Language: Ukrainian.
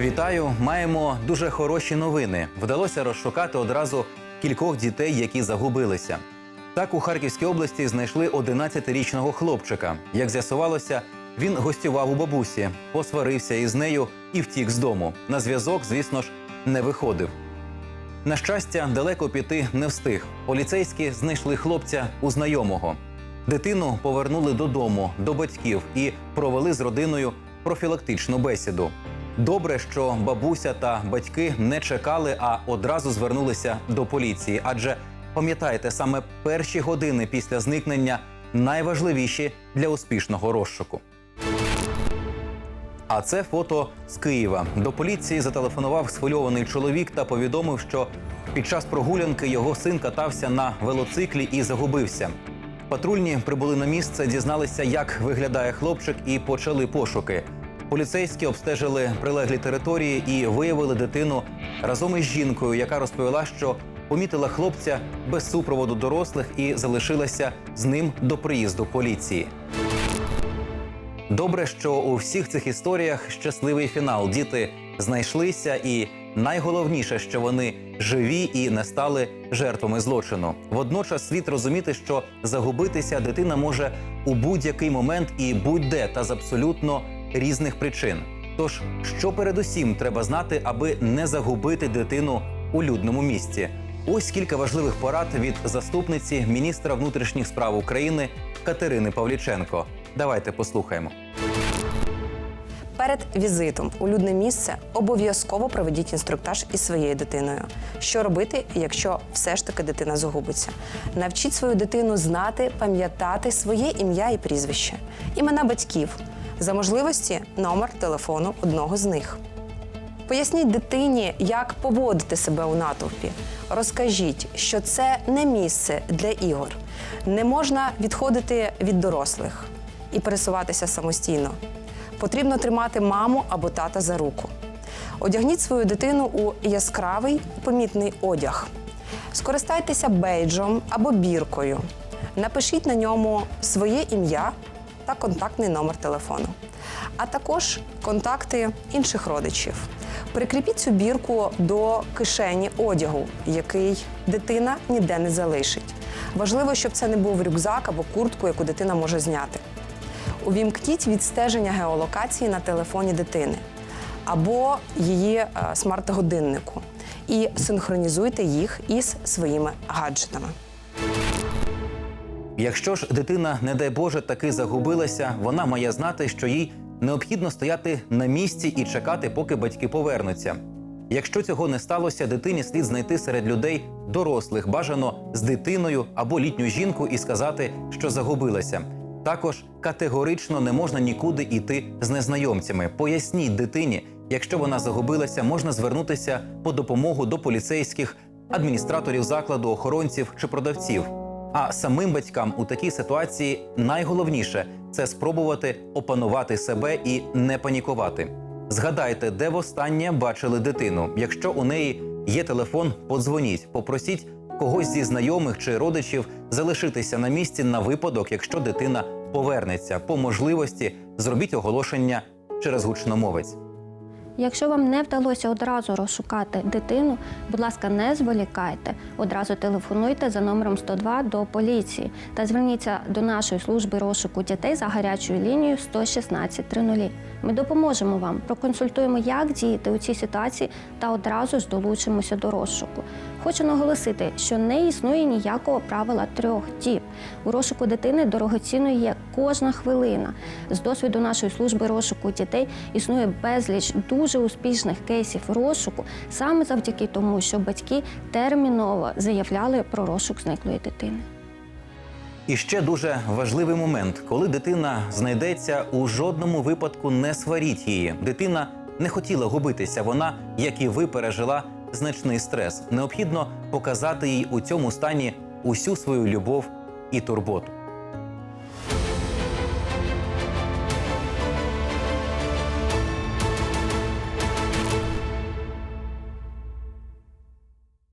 Вітаю! Маємо дуже хороші новини. Вдалося розшукати одразу кількох дітей, які загубилися. Так у Харківській області знайшли 11-річного хлопчика. Як з'ясувалося, він гостював у бабусі, посварився із нею і втік з дому. На зв'язок, звісно ж, не виходив. На щастя, далеко піти не встиг. Поліцейські знайшли хлопця у знайомого. Дитину повернули додому, до батьків і провели з родиною профілактичну бесіду. Добре, що бабуся та батьки не чекали, а одразу звернулися до поліції. Адже пам'ятаєте, саме перші години після зникнення найважливіші для успішного розшуку. А це фото з Києва. До поліції зателефонував схвильований чоловік та повідомив, що під час прогулянки його син катався на велоциклі і загубився. Патрульні прибули на місце, дізналися, як виглядає хлопчик, і почали пошуки. Поліцейські обстежили прилеглі території і виявили дитину разом із жінкою, яка розповіла, що помітила хлопця без супроводу дорослих і залишилася з ним до приїзду поліції. Добре, що у всіх цих історіях щасливий фінал. Діти знайшлися, і найголовніше, що вони живі і не стали жертвами злочину. Водночас слід розуміти, що загубитися дитина може у будь-який момент і будь-де та з абсолютно різних причин. Тож, що передусім треба знати, аби не загубити дитину у людному місці. Ось кілька важливих порад від заступниці міністра внутрішніх справ України Катерини Павліченко. Давайте послухаємо. Перед візитом у людне місце обов'язково проведіть інструктаж із своєю дитиною. Що робити, якщо все ж таки дитина загубиться? Навчіть свою дитину знати, пам'ятати своє ім'я і прізвище, імена батьків, за можливості номер телефону одного з них. Поясніть дитині, як поводити себе у натовпі. Розкажіть, що це не місце для ігор. Не можна відходити від дорослих і пересуватися самостійно. Потрібно тримати маму або тата за руку. Одягніть свою дитину у яскравий помітний одяг. Скористайтеся бейджом або біркою. Напишіть на ньому своє ім'я та контактний номер телефону, а також контакти інших родичів. Прикріпіть цю бірку до кишені одягу, який дитина ніде не залишить. Важливо, щоб це не був рюкзак або куртку, яку дитина може зняти. Увімкніть відстеження геолокації на телефоні дитини або її е, смарт-годиннику і синхронізуйте їх із своїми гаджетами. Якщо ж дитина, не дай Боже, таки загубилася, вона має знати, що їй необхідно стояти на місці і чекати, поки батьки повернуться. Якщо цього не сталося, дитині слід знайти серед людей дорослих, бажано з дитиною або літню жінку і сказати, що загубилася. Також категорично не можна нікуди йти з незнайомцями. Поясніть дитині, якщо вона загубилася, можна звернутися по допомогу до поліцейських, адміністраторів закладу, охоронців чи продавців. А самим батькам у такій ситуації найголовніше це спробувати опанувати себе і не панікувати. Згадайте, де востаннє бачили дитину. Якщо у неї є телефон, подзвоніть, попросіть когось зі знайомих чи родичів залишитися на місці на випадок, якщо дитина повернеться. По можливості зробіть оголошення через гучномовець. Якщо вам не вдалося одразу розшукати дитину, будь ласка, не зволікайте. Одразу телефонуйте за номером 102 до поліції та зверніться до нашої служби розшуку дітей за гарячою лінією 116 30. Ми допоможемо вам, проконсультуємо, як діяти у цій ситуації та одразу ж долучимося до розшуку. Хочу наголосити, що не існує ніякого правила трьох діб. У розшуку дитини дорогоцінною є кожна хвилина. З досвіду нашої служби розшуку дітей існує безліч дуже успішних кейсів розшуку саме завдяки тому, що батьки терміново заявляли про розшук зниклої дитини. І ще дуже важливий момент, коли дитина знайдеться, у жодному випадку не сваріть її. Дитина не хотіла губитися. Вона, як і ви, пережила значний стрес. Необхідно показати їй у цьому стані усю свою любов і турботу.